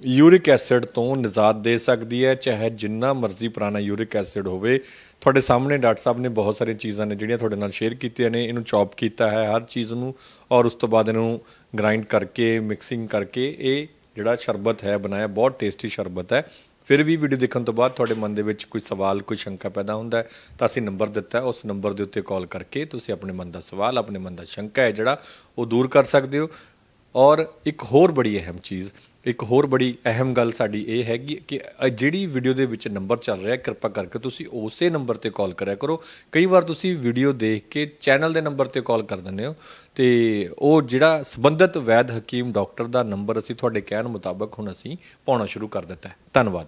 ਯੂਰਿਕ ਐਸਿਡ ਤੋਂ ਨਿਜਾਤ ਦੇ ਸਕਦੀ ਹੈ। ਚਾਹੇ ਜਿੰਨਾ ਮਰਜ਼ੀ ਪੁਰਾਣਾ ਯੂਰਿਕ ਐਸਿਡ ਹੋਵੇ। ਤੁਹਾਡੇ ਸਾਹਮਣੇ ਡਾਕਟਰ ਸਾਹਿਬ ਨੇ ਬਹੁਤ ਸਾਰੀਆਂ ਚੀਜ਼ਾਂ ਨੇ ਜਿਹੜੀਆਂ ਤੁਹਾਡੇ ਨਾਲ ਸ਼ੇਅਰ ਕੀਤੀਆਂ ਨੇ। ਇਹਨੂੰ ਚੌਪ ਕੀਤਾ ਹੈ ਹਰ ਚੀਜ਼ ਨੂੰ ਔਰ ਉਸ ਤੋਂ ਬਾਅਦ ਇਹਨੂੰ ਗ੍ਰਾਈਂਡ ਕਰਕੇ ਮਿਕਸਿੰਗ ਕਰਕੇ ਇਹ ਜਿਹੜਾ ਸ਼ਰਬਤ ਹੈ, ਬਣਾਇਆ, ਬਹੁਤ ਟੇਸਟੀ ਸ਼ਰਬਤ ਹੈ। ਫਿਰ ਵੀ ਵੀਡੀਓ ਦੇਖਣ ਤੋਂ ਬਾਅਦ ਤੁਹਾਡੇ ਮਨ ਦੇ ਵਿੱਚ ਕੋਈ ਸਵਾਲ, ਕੋਈ ਸ਼ੰਕਾ ਪੈਦਾ ਹੁੰਦਾ ਹੈ, ਤਾਂ ਅਸੀਂ ਨੰਬਰ ਦਿੱਤਾ ਹੈ। ਉਸ ਨੰਬਰ ਦੇ ਉੱਤੇ ਕਾਲ ਕਰਕੇ ਤੁਸੀਂ ਆਪਣੇ ਮਨ ਦਾ ਸਵਾਲ, ਆਪਣੇ ਮਨ ਦਾ ਸ਼ੰਕਾ ਹੈ ਜਿਹੜਾ ਉਹ ਦੂਰ ਕਰ ਸਕਦੇ ਹੋ। ਔਰ ਇੱਕ ਹੋਰ ਬੜੀ ਅਹਿਮ ਚੀਜ਼ ਇੱਕ ਹੋਰ ਬੜੀ ਅਹਿਮ ਗੱਲ ਸਾਡੀ ਇਹ ਹੈਗੀ ਕਿ ਜਿਹੜੀ ਵੀਡੀਓ ਦੇ ਵਿੱਚ ਨੰਬਰ ਚੱਲ ਰਿਹਾ, ਕਿਰਪਾ ਕਰਕੇ ਤੁਸੀਂ ਉਸੇ ਨੰਬਰ ਤੇ ਕਾਲ ਕਰਿਆ ਕਰੋ। ਕਈ ਵਾਰ ਤੁਸੀਂ ਵੀਡੀਓ ਦੇਖ ਕੇ ਚੈਨਲ ਦੇ ਨੰਬਰ ਤੇ ਕਾਲ ਕਰ ਦਿੰਦੇ ਹੋ ਤੇ ਉਹ ਜਿਹੜਾ ਸੰਬੰਧਿਤ ਵੈਦ ਹਕੀਮ ਡਾਕਟਰ ਦਾ ਨੰਬਰ ਅਸੀਂ ਤੁਹਾਡੇ ਕਹਿਣ ਮੁਤਾਬਕ ਹੁਣ ਅਸੀਂ ਪਾਉਣਾ ਸ਼ੁਰੂ ਕਰ ਦਿੱਤਾ ਹੈ। ਧੰਨਵਾਦ।